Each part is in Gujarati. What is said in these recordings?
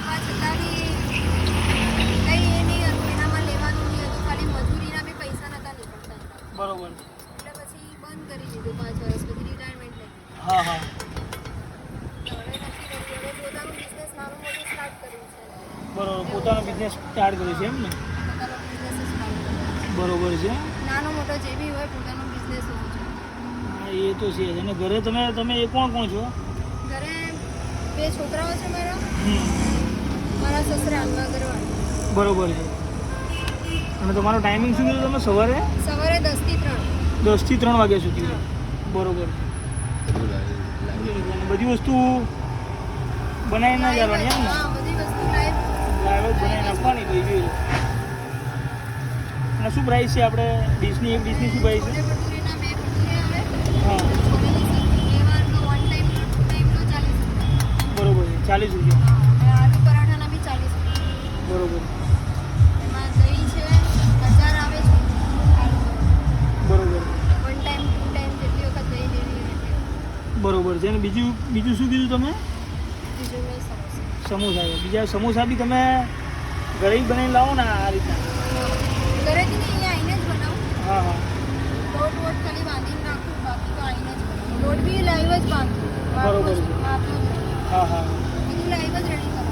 આપવા છતાં બી કંઈ એ નહીં હતું એનામાં લેવાનું નહીં હતું ખાલી મજૂરીના બી પૈસા નહોતા નીકળતા. બરોબર. એટલે પછી બંધ કરી દીધું પાંચ વર્ષ પછી રિટાયરમેન્ટ લઈ. હા હા. બરોબર પોતાનો બિઝનેસ સ્ટાર્ટ કર્યો છે એમ ને? બરોબર છે. નાનો મોટો જે બી હોય પોતાનો બિઝનેસ હોવો જોઈએ. એ તો છે. અને ઘરે તમે તમે એ કોણ કોણ છો? ઘરે બે છોકરાઓ છે મારા. મારા સસરા હાલમાં અગરવાલ બરોબર છે. અને તમારો ટાઈમિંગ શું કીધું તમે સવારે? સવારે દસથી ત્રણ. દસથી ત્રણ વાગ્યા સુધી. બરોબર બધી વસ્તુ બનાવીને ના જવાની એમ ને? હા બધી વસ્તુ લાઈવ. લાઈવ બનાવીને આપવાની લો અને શું પ્રાઇસ છે આપણે? ડીશની એક ડીશની શું પ્રાઇસ છે? હા. બરોબર છે. ચાલીસ રૂપિયા. બરોબર. એમાં દહીં છે હજાર આવે છે. બરોબર. વન ટાઈમ ટુ ટાઈમ જેટલી વખત દહીં લેવી બરોબર છે. અને બીજું બીજું શું કીધું તમે? સમોસા. બીજા સમોસા બી તમે ઘરે જ બનાવીને લાવો ને આ રીતે ઘરેથી અહીંયા આવીને જ બનાવું. હા હા. લોટ વોટ ખાલી બાંધીને નાખું બાકી તો આવીને જ બી લાઈવ જ બાંધું. બરોબર. હા હા.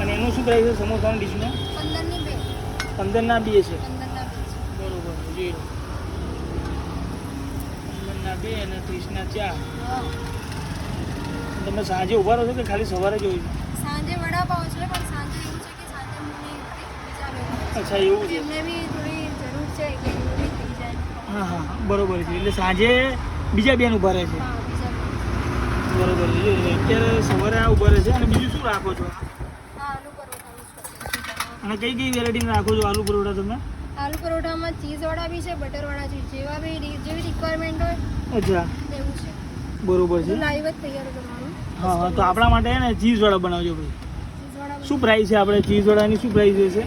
અને એનું શું કરાય છે સમોસાની ડીશનો પંદરની ના બે છે. બરોબર જીરો છે. ના બે અને ત્રીસના ચાર. હા. તમે સાંજે ઊભા રહો છો કે ખાલી સવારે જ હોય છે? સાંજે વડાપાવ છે પણ સાંજે એવું છે કે સાંજે છે. અચ્છા એવું છે. એમને બી થોડી જરૂર છે કે જાય. હા હા બરોબર છે. એટલે સાંજે બીજા બેન ઊભા રહે છે. બરોબર છે. અત્યારે સવારે આ ઊભા રહે છે. અને બીજું શું રાખો છો હા આલુ પરોઠાનું સ્પેશિયલ અને કઈ કઈ વેરાયટીમાં રાખો છો? આલુ પરોઠા તમે? આલુ પરોઠામાં ચીઝવાળા બી છે બટરવાળા છે જેવા બી જેવી રિક્વાયરમેન્ટ હોય અચ્છા. એવું છે. બરોબર છે. લાઈવ જ તૈયાર કરવાનું. હા હા તો આપણા માટે ને ચીઝવાળા બનાવજો ભાઈ. શું પ્રાઇસ છે આપણે? ચીઝવાળાની શું પ્રાઇસ રહેશે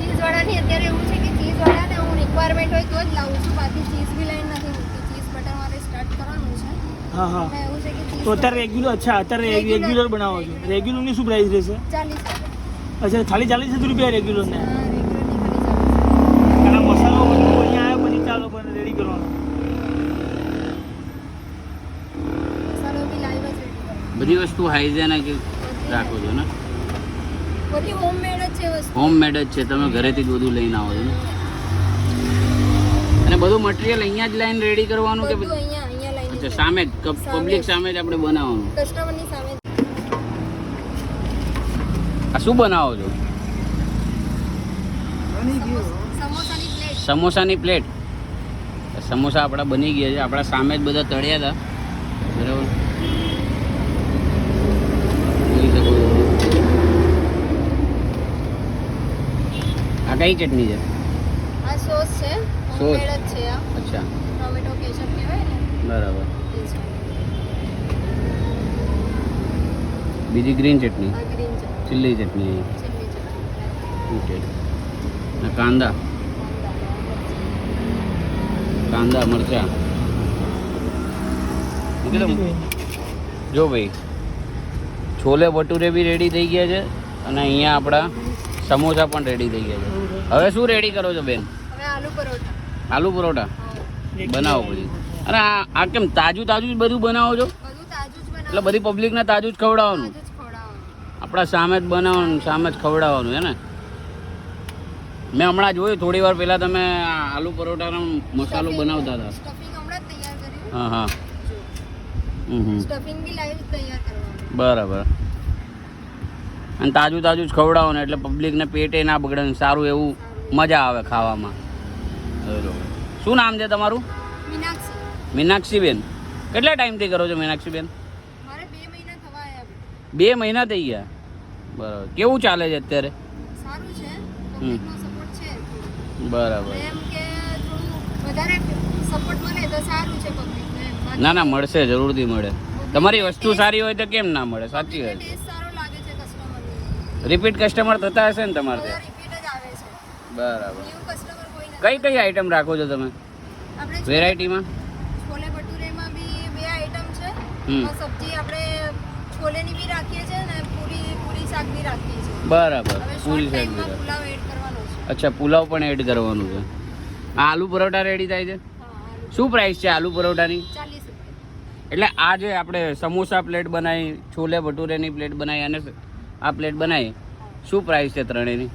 ચીઝવાળાની અત્યારે એવું છે કે ચીઝવાળા ને હું રિક્વાયરમેન્ટ હોય તો જ લાવું છું. બાકી ચીઝ બી લાઈન નથી મૂકતી. ચીઝ બટર મારે સ્ટાર્ટ કરવાનું છે. હા હા. ચીઝ તો અત્યારે રેગ્યુલર અચ્છા અત્યારે. રેગ્યુલર બનાવો છો. રેગ્યુલરની શું પ્રાઇસ રહેશે? ચાલીસ અચ્છા ખાલી ચાલીસ જ રૂપિયા ખાલી ચાલીસ અને મસાલો બધું અહીંયા આવ્યો પછી ચાલો પણ રેડી કરવાનો. બધી વસ્તુ હાઇજેનિક રાખો છો ને? બધી હોમમેડ જ છે વસ્તુ. હોમ મેડ જ છે તમે ઘરેથી જ બધું લઈને આવો છો ને? અને બધું મટીરિયલ અહીંયા જ લાઈન રેડી કરવાનું કે અહીંયા અહીંયા લાઈન સામે જ પબ્લિક સામે જ આપણે બનાવવાનું? કસ્ટમરની સામે. આ શું બનાવો છો? સમોસાની પ્લેટ. સમોસા આપણા બની ગયા છે. આપણા સામે જ બધા તળ્યા હતા. બરાબર. આ કઈ ચટણી છે? આ સોસ છે. સોસ. છે અચ્છા. ટોમેટો કેચઅપ કહેવાય ને. બરાબર. બીજી green chutney. Green chutney. Chilli chutney okay અને કાંદા કાંદા મરચા જો ભાઈ છોલે ભટુરે બી રેડી થઈ ગયા છે અને અહીંયા આપણા સમોસા પણ રેડી થઈ ગયા છે હવે શું રેડી કરો છો બેન આલુ પરોઠા આલુ પરોઠા હા. બનાવો પછી અને આ આ કેમ તાજું તાજું જ બધું બનાવો છો બધું તાજું જ એટલે બધી પબ્લિકને તાજું જ ખવડાવવાનું આપણા સામે જ બનાવવાનું સામે જ ખવડાવવાનું હે ને? મેં હમણાં જોયું થોડી વાર પહેલાં તમે આલુ પરોઠાનો મસાલો બનાવતા હતા. હા હા. બરાબર. અને તાજું તાજું જ ખવડાવવાનું એટલે પબ્લિકને પેટે ના બગડે સારું એવું મજા આવે ખાવામાં. બરોબર. શું નામ છે તમારું? મીનાક્ષીબેન. કેટલા ટાઈમથી કરો છો મીનાક્ષીબેન? બે મહિના થઈ ગયા? બરાબર. કેવું ચાલે છે અત્યારે? સારું છે. પબ્લિકનો સપોર્ટ છે. બરાબર. એમ કે થોડું વધારે સપોર્ટ મળે તો સારું છે પબ્લિકને ના ના મળશે જરૂરથી મળે. તમારી વસ્તુ સારી હોય તો કેમ ના મળે? સાચી વાત. સારો લાગે છે કસ્ટમરને રિપીટ કસ્ટમર થતા હશે ને તમારે રિપીટ જ આવે છે. બરાબર. કસ્ટમર કોઈ કઈ કઈ આઈટમ રાખો છો તમે? આપણે વેરાયટીમાં છોલે ભટુરેમાં બી બે આઈટમ છે. સબ્જી આપણે છોલેની બી રાખીએ છીએ ને પૂરી રાખીએ છીએ. બરાબર પૂરી શોર્ટ પુલાવ એડ કરવાનો છે. અચ્છા પુલાવ પણ એડ કરવાનું છે. આ આલુ પરોઠા રેડી થાય છે? શું પ્રાઇસ છે આલુ પરોઠાની? એટલે આ જે આપણે સમોસા પ્લેટ બનાવી છોલે ભટુરેની પ્લેટ બનાવી અને આ પ્લેટ બનાવી શું પ્રાઇસ છે ત્રણેયની?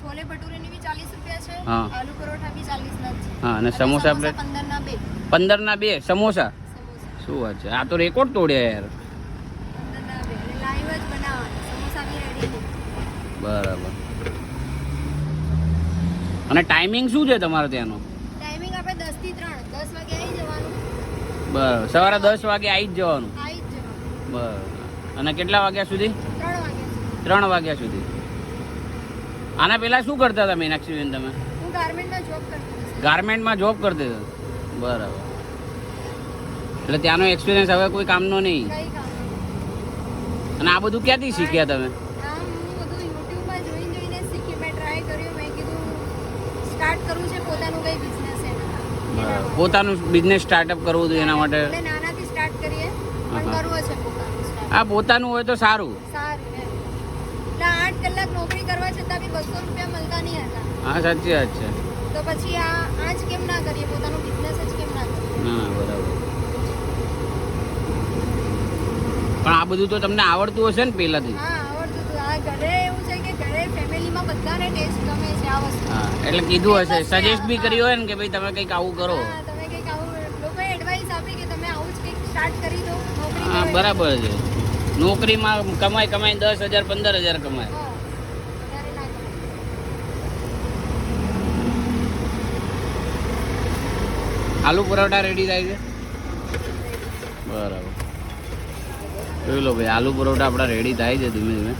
છોલે ભટુરેની બી ચાલીસ રૂપિયા છે હા. આલુ પરોઠા બી ચાલીસ ના છે. હા અને સમોસા પ્લેટ પંદર ના બે. પંદરના બે સમોસા? સમોસા. શું વાત છે? આ તો રેકોર્ડ તોડ્યા યાર પંદર ના બે એટલે લાઈવ જ બનાવવાના સમોસા બી રેડી બરાબર. અને ટાઈમિંગ શું છે તમારે ત્યાંનો? ટાઈમિંગ આપણે 10 થી ત્રણ દસ વાગે આવી જવાનું. બરાબર. સવારે દસ વાગે આવી જ જવાનું. આવી જ જવાનું. બરાબર. અને કેટલા વાગ્યા સુધી? ત્રણ વાગે સુધી. ત્રણ વાગ્યા સુધી. આના પહેલાં શું કરતા હતા મીનાક્ષીબેન તમે? હું ગાર્મેન્ટમાં જોબ કરતી હતી ગાર્મેન્ટમાં જોબ કરતી હતા? બરાબર. એટલે ત્યાંનો એક્સપિરિયન્સ હવે કોઈ કામનો નહીં? કઈ કામ નહીં. અને આ બધું ક્યાંથી શીખ્યા તમે? પોતાનું બિઝનેસ સ્ટાર્ટઅપ કરવું હતું એના માટે? નાનાથી સ્ટાર્ટ કરીએ પણ હા. છે પોતાનું હોય તો સારું. સારું એટલે આઠ કલાક નોકરી કરવા છતાં બી બસો રૂપિયા મળતા નહીં હતા. હા સાચી વાત છે. તો પછી આ આ કેમ ના કરીએ? પોતાનું બિઝનેસ જ કેમ ના કરીએ? બરાબર. પણ આ બધું તો તમને આવડતું હશે ને પહેલાથી? હા આવડતું હતું. આ ઘરે એવું છે કે ઘરે ફેમિલીમાં બધાને ટેસ્ટ ગમે છે આ વસ્તુ. હા એટલે કીધું હશે. સજેસ્ટ બી કર્યું હોય ને કે ભાઈ તમે કંઈક આવું કરો. હા, તમે કંઈક આવું લોકોએ એડવાઇસ આપી કે તમે આવું જ કંઈક સ્ટાર્ટ કરી દો નોકરી હા બરાબર છે. નોકરીમાં કમાય કમાય દસ હજાર પંદર હજાર કમાય. આલુ પરોઠા રેડી થાય છે? બરાબર. જોઈ લો ભાઈ આલુ પરોઠા આપણા રેડી થાય છે ધીમે ધીમે.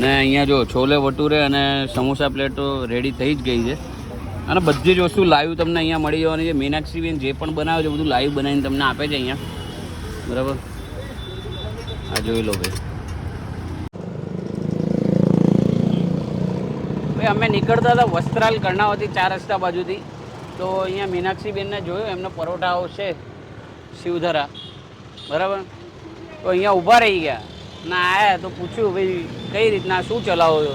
ને અહીંયા જો છોલે ભટુરે અને સમોસા પ્લેટો રેડી થઈ જ ગઈ છે. અને બધી જ વસ્તુ લાઈવ તમને અહીંયા મળી જવાની છે. મીનાક્ષીબેન જે પણ બનાવે છે, બધું લાઈવ બનાવીને તમને આપે છે અહીંયા. બરાબર? આ જોઈ લો ભાઈ. ભાઈ, અમે નીકળતા હતા વસ્ત્રાલ કર્ણાવતી ચાર રસ્તા બાજુથી. તો અહીંયા મીનાક્ષીબેનને જોયું, એમનો પરોઠા હાઉસ છે શિવધરા. બરાબર? તો અહીંયા ઊભા રહી ગયા. ના, આયા તો પૂછ્યું, ભાઈ કઈ રીતના, શું ચલાવો છો?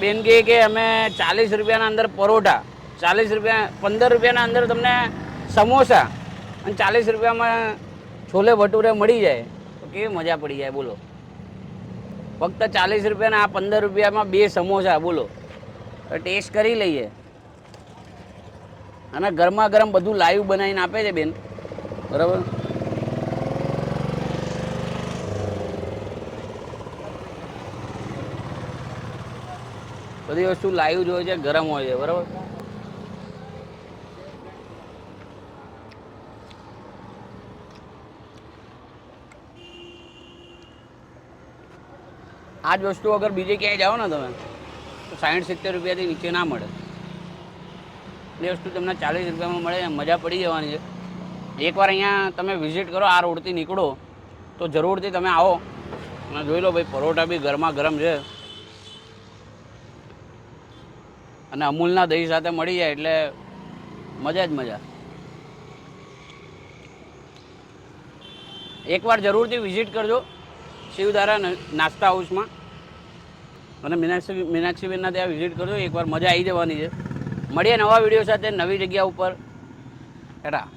બેન કહે કે અમે ચાલીસ રૂપિયાના અંદર પરોઠા, ચાલીસ રૂપિયા, પંદર રૂપિયાના અંદર તમને સમોસા અને ચાલીસ રૂપિયામાં છોલે ભટુરે મળી જાય. તો કેવી મજા પડી જાય, બોલો. ફક્ત ચાલીસ રૂપિયાના, આ પંદર રૂપિયામાં બે સમોસા, બોલો. ટેસ્ટ કરી લઈએ. અને ગરમા ગરમ બધું લાઈવ બનાવીને આપે છે બેન. બરાબર? બધી વસ્તુ લાઈવ જ હોય છે, ગરમ હોય છે, બરાબર? આ જ વસ્તુ અગર બીજે ક્યાંય જાઓ ને તમે, તો સાઠ સિત્તેર રૂપિયાથી નીચે ના મળે. એ વસ્તુ તમને ચાલીસ રૂપિયામાં મળે મજા પડી જવાની છે. એકવાર અહીંયા તમે વિઝિટ કરો, આ રોડથી નીકળો, તો જરૂરથી તમે આવો. અને જોઈ લો ભાઈ, પરોઠા બી ગરમા ગરમ છે. અને અમૂલના દહીં સાથે મળી જાય એટલે મજા જ મજા. એકવાર જરૂરથી વિઝિટ કરજો શિવધારા નાસ્તા હાઉસમાં. અને મીનાક્ષી મીનાક્ષીબેનના ત્યાં વિઝિટ કરજો, એકવાર મજા આવી જવાની છે. મળીએ નવા વીડિયો સાથે નવી જગ્યા ઉપર. હેઠા